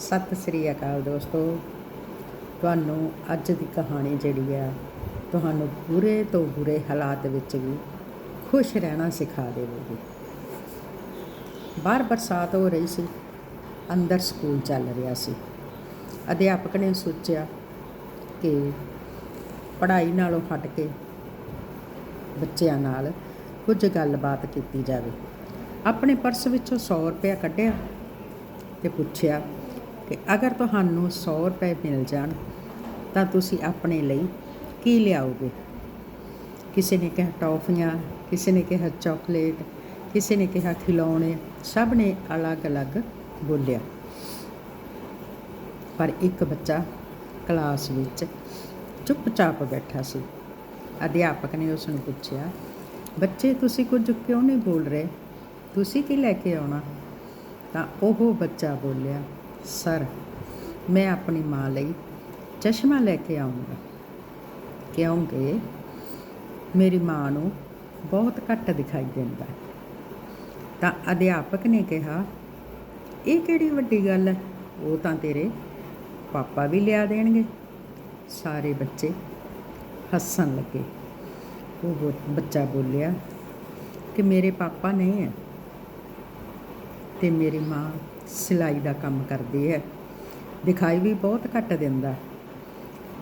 ਸਤਿ ਸ੍ਰੀ ਅਕਾਲ ਦੋਸਤੋ। ਤੁਹਾਨੂੰ ਅੱਜ ਦੀ ਕਹਾਣੀ ਜਿਹੜੀ ਆ, ਤੁਹਾਨੂੰ ਬੁਰੇ ਤੋਂ ਬੁਰੇ ਹਾਲਾਤ ਵਿੱਚ ਵੀ ਖੁਸ਼ ਰਹਿਣਾ ਸਿਖਾ ਦੇਵੇਗੀ। ਬਾਹਰ ਬਰਸਾਤ ਹੋ ਰਹੀ ਸੀ, ਅੰਦਰ ਸਕੂਲ ਚੱਲ ਰਿਹਾ ਸੀ। ਅਧਿਆਪਕ ਨੇ ਸੋਚਿਆ ਕਿ ਪੜ੍ਹਾਈ ਨਾਲੋਂ ਹਟ ਕੇ ਬੱਚਿਆਂ ਨਾਲ ਕੁਝ ਗੱਲਬਾਤ ਕੀਤੀ ਜਾਵੇ। ਆਪਣੇ ਪਰਸ ਵਿੱਚੋਂ 100 ਰੁਪਇਆ ਕੱਢਿਆ ਤੇ ਪੁੱਛਿਆ ਕਿ ਅਗਰ ਤੁਹਾਨੂੰ 100 ਰੁਪਏ ਮਿਲ ਜਾਣ, ਤਾਂ ਤੁਸੀਂ ਆਪਣੇ ਲਈ ਕੀ ਲਿਆਓਗੇ? ਕਿਸੇ ਨੇ ਕਿਹਾ ਟੌਫੀਆਂ, ਕਿਸੇ ਨੇ ਕਿਹਾ ਚਾਕਲੇਟ, ਕਿਸੇ ਨੇ ਕਿਹਾ ਖਿਲੌਣੇ, ਸਭ ਨੇ ਅਲੱਗ-ਅਲੱਗ ਬੋਲਿਆ। ਪਰ ਇੱਕ ਬੱਚਾ ਕਲਾਸ ਵਿੱਚ ਚੁੱਪਚਾਪ ਬੈਠਾ ਸੀ। ਅਧਿਆਪਕ ਨੇ ਉਸ ਨੂੰ ਪੁੱਛਿਆ, ਬੱਚੇ, ਤੁਸੀਂ ਕੁਝ ਕਿਉਂ ਨਹੀਂ ਬੋਲ ਰਹੇ? ਤੁਸੀਂ ਕੀ ਲੈ ਕੇ ਆਉਣਾ? ਤਾਂ ਉਹ ਬੱਚਾ ਬੋਲਿਆ ਸਰ, ਮੈਂ ਆਪਣੀ ਮਾਂ ਲਈ ਚਸ਼ਮਾ ਲੈ ਕੇ ਆਉਂਗਾ। ਕਿਉਂਕਿ ਮੇਰੀ ਮਾਂ ਨੂੰ ਬਹੁਤ ਘੱਟ ਦਿਖਾਈ ਦਿੰਦਾ ਤਾਂ ਅਧਿਆਪਕ ਨੇ ਕਿਹਾ, ਇਹ ਕਿਹੜੀ ਵੱਡੀ ਗੱਲ ਹੈ? ਉਹ ਤਾਂ ਤੇਰੇ ਪਾਪਾ ਵੀ ਲਿਆ ਦੇਣਗੇ। ਸਾਰੇ ਬੱਚੇ ਹੱਸਣ ਲੱਗੇ। ਉਹ ਬੋ- ਬੱਚਾ ਬੋਲਿਆ ਕਿ ਮੇਰੇ ਪਾਪਾ ਨਹੀਂ ਹੈ ਤੇ ਮੇਰੀ ਮਾਂ ਸਿਲਾਈ ਦਾ ਕੰਮ ਕਰਦੀ ਹੈ ਦਿਖਾਈ ਵੀ ਬਹੁਤ ਘੱਟ ਦਿੰਦਾ।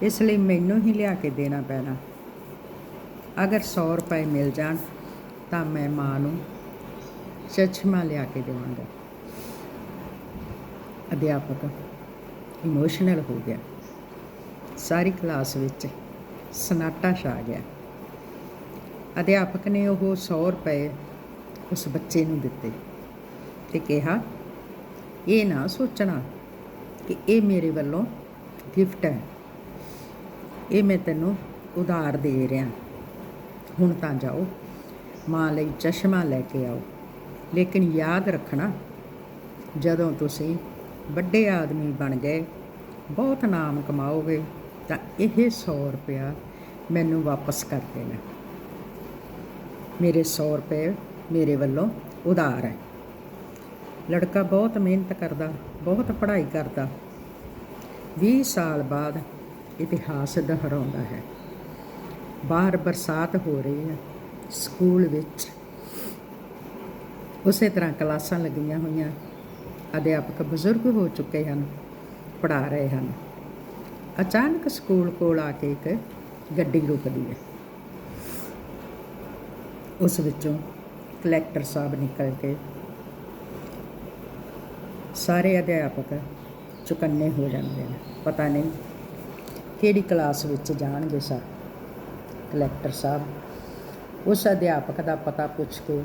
ਇਸ ਲਈ ਮੈਨੂੰ ਹੀ ਲਿਆ ਕੇ ਦੇਣਾ ਪੈਣਾ। ਅਗਰ 100 ਰੁਪਏ ਮਿਲ ਜਾਣ, ਤਾਂ ਮੈਂ ਮਾਂ ਨੂੰ ਚਸ਼ਮਾ ਲਿਆ ਕੇ ਦੇਵਾਂਗਾ। ਅਧਿਆਪਕ ਇਮੋਸ਼ਨਲ ਹੋ ਗਿਆ। ਸਾਰੀ ਕਲਾਸ ਵਿੱਚ ਸਨਾਟਾ ਛਾ ਗਿਆ। ਅਧਿਆਪਕ ਨੇ ਉਹ 100 ਰੁਪਏ ਉਸ ਬੱਚੇ ਨੂੰ ਦਿੱਤੇ ਤੇ ਕਿਹਾ ਇਹ ਨਾ ਸੋਚਣਾ ਕਿ ਇਹ ਮੇਰੇ ਵੱਲੋਂ ਗਿਫਟ ਹੈ। ਇਹ ਮੈਂ ਤੈਨੂੰ ਉਧਾਰ ਦੇ ਰਿਹਾ। ਹੁਣ ਤਾਂ ਜਾਓ, ਮਾਂ ਲਈ ਚਸ਼ਮਾ ਲੈ ਕੇ ਆਓ। ਲੇਕਿਨ ਯਾਦ ਰੱਖਣਾ, ਜਦੋਂ ਤੁਸੀਂ ਵੱਡੇ ਆਦਮੀ ਬਣ ਗਏ, ਬਹੁਤ ਨਾਮ ਕਮਾਓਗੇ, ਤਾਂ ਇਹ 100 ਰੁਪਇਆ ਮੈਨੂੰ ਵਾਪਸ ਕਰ ਦੇਣਾ। ਮੇਰੇ 100 ਰੁਪਏ ਮੇਰੇ ਵੱਲੋਂ ਉਧਾਰ ਹੈ। ਲੜਕਾ ਬਹੁਤ ਮਿਹਨਤ ਕਰਦਾ, ਬਹੁਤ ਪੜ੍ਹਾਈ ਕਰਦਾ। 20 ਸਾਲ ਬਾਅਦ ਇਤਿਹਾਸ ਦੁਹਰਾਉਂਦਾ ਹੈ। ਬਾਹਰ ਬਰਸਾਤ ਹੋ ਰਹੀ ਹੈ। ਸਕੂਲ ਵਿੱਚ ਉਸੇ ਤਰ੍ਹਾਂ ਕਲਾਸਾਂ ਲੱਗੀਆਂ ਹੋਈਆਂ। ਅਧਿਆਪਕ ਬਜ਼ੁਰਗ ਹੋ ਚੁੱਕੇ ਹਨ, ਪੜ੍ਹਾ ਰਹੇ ਹਨ। ਅਚਾਨਕ ਸਕੂਲ ਕੋਲ ਆ ਕੇ ਇੱਕ ਗੱਡੀ ਰੁਕਦੀ ਹੈ। ਉਸ ਵਿੱਚੋਂ ਕਲੈਕਟਰ ਸਾਹਿਬ ਨਿਕਲ ਕੇ ਸਾਰੇ ਅਧਿਆਪਕ ਚੁਕੰਨੇ ਹੋ ਜਾਂਦੇ ਨੇ, ਪਤਾ ਨਹੀਂ ਕਿਹੜੀ ਕਲਾਸ ਵਿੱਚ ਜਾਣਗੇ ਸਰ ਕਲੈਕਟਰ ਸਾਹਿਬ। ਉਸ ਅਧਿਆਪਕ ਦਾ ਪਤਾ ਪੁੱਛ ਕੇ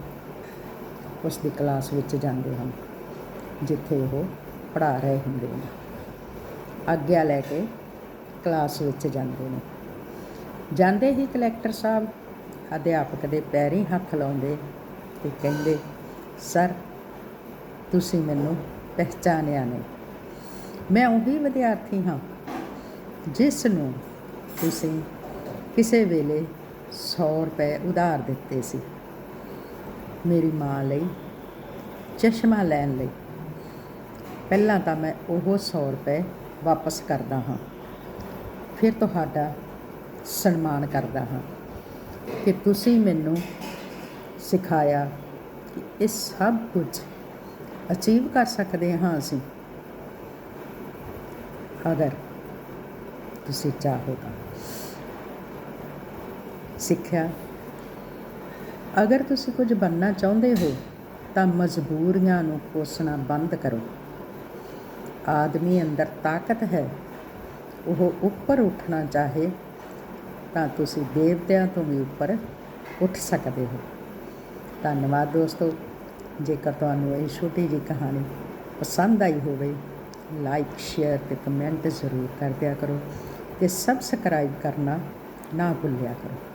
ਉਸ ਦੀ ਕਲਾਸ ਵਿੱਚ ਜਾਂਦੇ ਹਨ, ਜਿੱਥੇ ਉਹ ਪੜ੍ਹਾ ਰਹੇ ਹੁੰਦੇ ਨੇ। ਆਗਿਆ ਲੈ ਕੇ ਕਲਾਸ ਵਿੱਚ ਜਾਂਦੇ ਨੇ। ਜਾਂਦੇ ਹੀ ਕਲੈਕਟਰ ਸਾਹਿਬ ਅਧਿਆਪਕ ਦੇ ਪੈਰੀਂ ਹੱਥ ਲਾਉਂਦੇ ਤੇ ਕਹਿੰਦੇ, ਸਰ, ਤੁਸੀਂ ਮੈਨੂੰ ਪਹਿਚਾਨਿਆ ਨੇ। ਮੈਂ ਉਹੀ ਵਿਦਿਆਰਥੀ ਹਾਂ, ਜਿਸ ਨੂੰ ਤੁਸੀਂ ਕਿਸੇ ਵੇਲੇ 100 ਰੁਪਏ ਉਧਾਰ ਦਿੱਤੇ ਸੀ। ਮੇਰੀ ਮਾਂ ਲਈ, ਚਸ਼ਮਾ ਲੈਣ ਲਈ। ਪਹਿਲਾਂ ਤਾਂ ਮੈਂ ਉਹ 100 ਰੁਪਏ ਵਾਪਸ ਕਰਦਾ ਹਾਂ। ਫਿਰ ਤੁਹਾਡਾ ਸਨਮਾਨ ਕਰਦਾ ਹਾਂ ਕਿ ਤੁਸੀਂ ਮੈਨੂੰ ਸਿਖਾਇਆ ਕਿ ਇਹ ਸਭ ਕੁਝ ਅਚੀਵ ਕਰ ਸਕਦੇ ਹਾਂ ਅਸੀਂ। ਅਗਰ ਤੁਸੀਂ ਚਾਹੋ ਤਾਂ। ਸਿੱਖਿਆ। ਅਗਰ ਤੁਸੀਂ ਕੁਝ ਬੰਨਣਾ ਚਾਹੁੰਦੇ ਹੋ, ਤਾਂ ਮਜਬੂਰੀਆਂ ਨੂੰ ਕੋਸਣਾ ਬੰਦ ਕਰੋ। ਆਦਮੀ ਅੰਦਰ ਤਾਕਤ ਹੈ। ਉਹ ਉੱਪਰ ਉੱਠਣਾ ਚਾਹੇ, ਤਾਂ ਤੁਸੀਂ ਦੇਵਤਿਆਂ ਤੋਂ ਵੀ ਉੱਪਰ ਉੱਠ ਸਕਦੇ ਹੋ। ਧੰਨਵਾਦ ਦੋਸਤੋ। ਜੇਕਰ ਤੁਹਾਨੂੰ ਇਹ ਛੋਟੀ ਜਿਹੀ ਕਹਾਣੀ ਪਸੰਦ ਆਈ ਹੋਵੇ ਲਾਈਕ ਸ਼ੇਅਰ ਤੇ ਕਮੈਂਟ ਜ਼ਰੂਰ ਕਰ ਦਿਆ ਕਰੋ ਤੇ ਸਬਸਕ੍ਰਾਈਬ ਕਰਨਾ ਨਾ ਭੁੱਲਿਆ ਕਰੋ।